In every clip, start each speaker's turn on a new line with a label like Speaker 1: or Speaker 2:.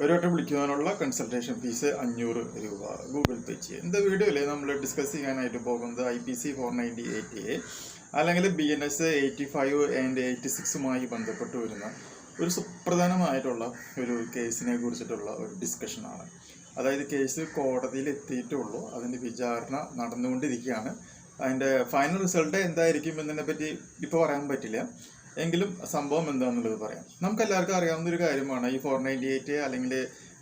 Speaker 1: ഒരു വട്ടം വിളിക്കുന്നതിനുള്ള consultation fees അഞ്ഞൂറ് രൂപ. ഗൂഗിൾ പേ ചെയ്യുക ഇന്ന് വീഡിയോയിൽ നമ്മൾ ഡിസ്കസ് ചെയ്യാനായിട്ട് പോകുന്നത് I P C four ninety eighty A അല്ലെങ്കിൽ B N S eighty five and eighty സിക്സുമായി ബന്ധപ്പെട്ട് വരുന്ന ഒരു സുപ്രധാനമായിട്ടുള്ള ഒരു കേസിനെ കുറിച്ചിട്ടുള്ള ഒരു ഡിസ്കഷനാണ് അതായത് കേസ് കോടതിയിൽ എത്തിയിട്ടുള്ളൂ. അതിന്റെ വിചാരണ നടന്നുകൊണ്ടിരിക്കുകയാണ്. അതിന്റെ ഫൈനൽ റിസൾട്ട് എന്തായിരിക്കും എന്നതിനെ പറ്റി ഇപ്പോൾ പറയാൻ പറ്റില്ല. എങ്കിലും സംഭവം എന്താണെന്നുള്ളത് പറയാം. നമുക്ക് എല്ലാവർക്കും അറിയാവുന്ന ഒരു കാര്യമാണ് ഈ ഫോർ നയന്റി എയ്റ്റ് അല്ലെങ്കിൽ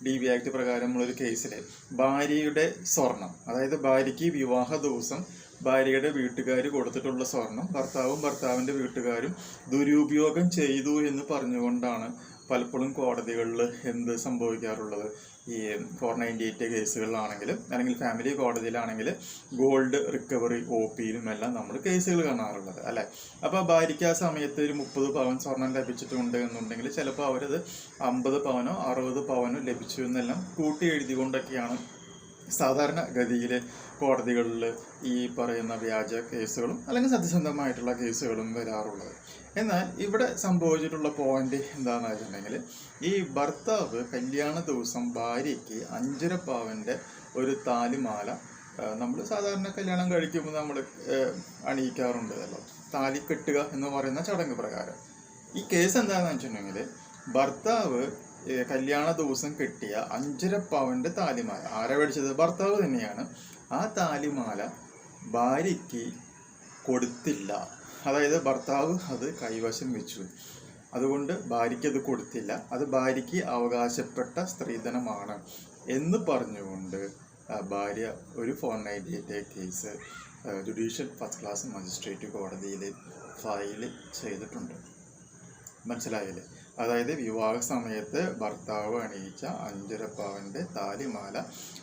Speaker 1: ഡി ബി ആക്ട് പ്രകാരമുള്ളൊരു കേസിൽ ഭാര്യയുടെ സ്വർണം അതായത് ഭാര്യയ്ക്ക് വിവാഹ ദിവസം ഭാര്യയുടെ വീട്ടുകാർ കൊടുത്തിട്ടുള്ള സ്വർണം ഭർത്താവും ഭർത്താവിന്റെ വീട്ടുകാരും ദുരുപയോഗം ചെയ്തു എന്ന് പറഞ്ഞുകൊണ്ടാണ് പലപ്പോഴും കോടതികളിൽ എന്ത് സംഭവിക്കാറുള്ളത്? ഈ ഫോർ നയന്റി എയ്റ്റ് കേസുകളിലാണെങ്കിലും അല്ലെങ്കിൽ ഫാമിലി കോടതിയിലാണെങ്കിൽ ഗോൾഡ് റിക്കവറി ഒ പിയിലും എല്ലാം നമ്മൾ കേസുകൾ കാണാറുള്ളത് അല്ലേ? അപ്പോൾ ഭാര്യയ്ക്ക് ആ സമയത്ത് ഒരു മുപ്പത് പവൻ സ്വർണം ലഭിച്ചിട്ടുണ്ട് എന്നുണ്ടെങ്കിൽ ചിലപ്പോൾ അവരത് അമ്പത് പവനോ അറുപത് പവനോ ലഭിച്ചു എന്നെല്ലാം കൂട്ടി എഴുതി എഴുതിക്കൊണ്ടൊക്കെയാണ് സാധാരണ ഗതിയിലെ കോടതികളിൽ ഈ പറയുന്ന വ്യാജ കേസുകളും അല്ലെങ്കിൽ സത്യസന്ധമായിട്ടുള്ള കേസുകളും വരാറുള്ളത്. എന്നാൽ ഇവിടെ സംഭവിച്ചിട്ടുള്ള പോയിന്റ് എന്താണെന്ന് വെച്ചിട്ടുണ്ടെങ്കിൽ ഈ ഭർത്താവ് കല്യാണ ദിവസം ഭാര്യയ്ക്ക് അഞ്ചര പാവന്റെ ഒരു താലിമാല നമ്മൾ സാധാരണ കല്യാണം കഴിക്കുമ്പോൾ നമ്മൾ അണിയിക്കാറുണ്ട്. അല്ലോ താലി കെട്ടുക എന്ന് പറയുന്ന ചടങ്ങ് പ്രകാരം. ഈ കേസ് എന്താണെന്ന് വെച്ചിട്ടുണ്ടെങ്കിൽ ഭർത്താവ് കല്യാണ ദിവസം കിട്ടിയ അഞ്ചര പവന്റെ താലിമാല. ആരെ മേടിച്ചത്? ഭർത്താവ് തന്നെയാണ്. ആ താലിമാല ഭാര്യയ്ക്ക് കൊടുത്തില്ല. അതായത് ഭർത്താവ് അത് കൈവശം വെച്ചു. അതുകൊണ്ട് ഭാര്യയ്ക്ക് അത് കൊടുത്തില്ല. അത് ഭാര്യയ്ക്ക് അവകാശപ്പെട്ട സ്ത്രീധനമാണ് എന്ന് പറഞ്ഞുകൊണ്ട് ഭാര്യ ഒരു four ninety eight case judicial first class magistrate കോടതിയിൽ ഫയൽ ചെയ്തിട്ടുണ്ട്. മനസ്സിലായില്ലേ? അതായത് വിവാഹ സമയത്ത് ഭർത്താവ് അണിയിച്ച അഞ്ചരപ്പാവന്റെ താലിമാല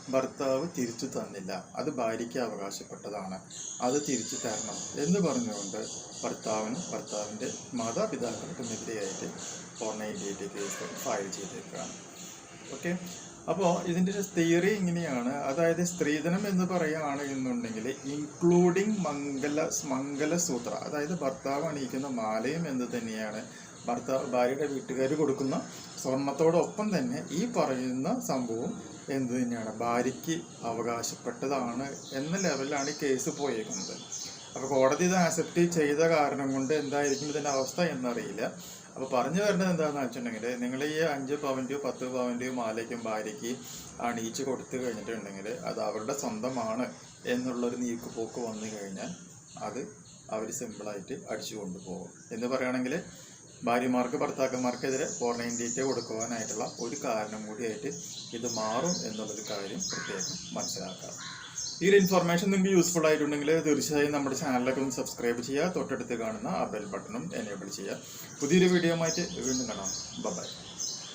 Speaker 1: ഭർത്താവ് തിരിച്ചു തന്നില്ല. അത് ഭാര്യയ്ക്ക് അവകാശപ്പെട്ടതാണ്. അത് തിരിച്ചു തരണം എന്ന് പറഞ്ഞുകൊണ്ട് ഭർത്താവിനും ഭർത്താവിന്റെ മാതാപിതാക്കൾക്കുമെതിരെയായിട്ട് ഫോർ നയന്റി കേസ് ഫയൽ ചെയ്തേക്കാണ്. ഓക്കെ? അപ്പോൾ ഇതിന്റെ ഒരു തിയറി ഇങ്ങനെയാണ്. അതായത് സ്ത്രീധനം എന്ന് പറയുകയാണ് എന്നുണ്ടെങ്കിൽ ഇൻക്ലൂഡിങ് മംഗല മംഗലസൂത്ര അതായത് ഭർത്താവ് അണിയിക്കുന്ന മാലയും എന്ത് തന്നെയാണ് ഭർത്താവ് ഭാര്യയുടെ വീട്ടുകാർ കൊടുക്കുന്ന സ്വർണത്തോടൊപ്പം തന്നെ ഈ പറയുന്ന സംഭവം എന്ത് തന്നെയാണ്? ഭാര്യയ്ക്ക് അവകാശപ്പെട്ടതാണ് എന്ന ലെവലിലാണ് ഈ കേസ് പോയേക്കുന്നത്. അപ്പോൾ കോടതി ഇത് ആക്സെപ്റ്റ് ചെയ്ത കാരണം കൊണ്ട് എന്തായിരിക്കും ഇതിന്റെ അവസ്ഥ എന്നറിയില്ല. അപ്പോൾ പറഞ്ഞു വരുന്നത് എന്താണെന്ന് വെച്ചിട്ടുണ്ടെങ്കിൽ നിങ്ങൾ ഈ അഞ്ച് പവന്റെയോ പത്ത് പവന്റെയോ മാലയ്ക്കും ഭാര്യയ്ക്ക് അണിയിച്ച് കൊടുത്തു കഴിഞ്ഞിട്ടുണ്ടെങ്കിൽ അത് അവരുടെ സ്വന്തമാണ് എന്നുള്ളൊരു നീക്കുപോക്ക് വന്നു കഴിഞ്ഞാൽ അത് അവർ സിമ്പിളായിട്ട് അടിച്ചു കൊണ്ടുപോകും. എന്ന് പറയുകയാണെങ്കിൽ ഭാര്യമാർക്ക് ഭർത്താക്കന്മാർക്കെതിരെ നയന്റി എയ്റ്റ് കൊടുക്കുവാനായിട്ടുള്ള ഒരു കാരണം കൂടിയായിട്ട് ഇത് മാറും എന്നുള്ളൊരു കാര്യം പ്രത്യേകം മനസ്സിലാക്കാം. ഈ ഒരു ഇൻഫർമേഷൻ നിങ്ങൾക്ക് യൂസ്ഫുൾ ആയിട്ടുണ്ടെങ്കിൽ തീർച്ചയായും നമ്മുടെ ചാനലൊക്കെ ഒന്ന് സബ്സ്ക്രൈബ് ചെയ്യുക. തൊട്ടടുത്ത് കാണുന്ന ആ ബെൽ ബട്ടണും എനേബിൾ ചെയ്യുക. പുതിയൊരു വീഡിയോ ആയിട്ട് വീണ്ടും കാണാം. ബൈ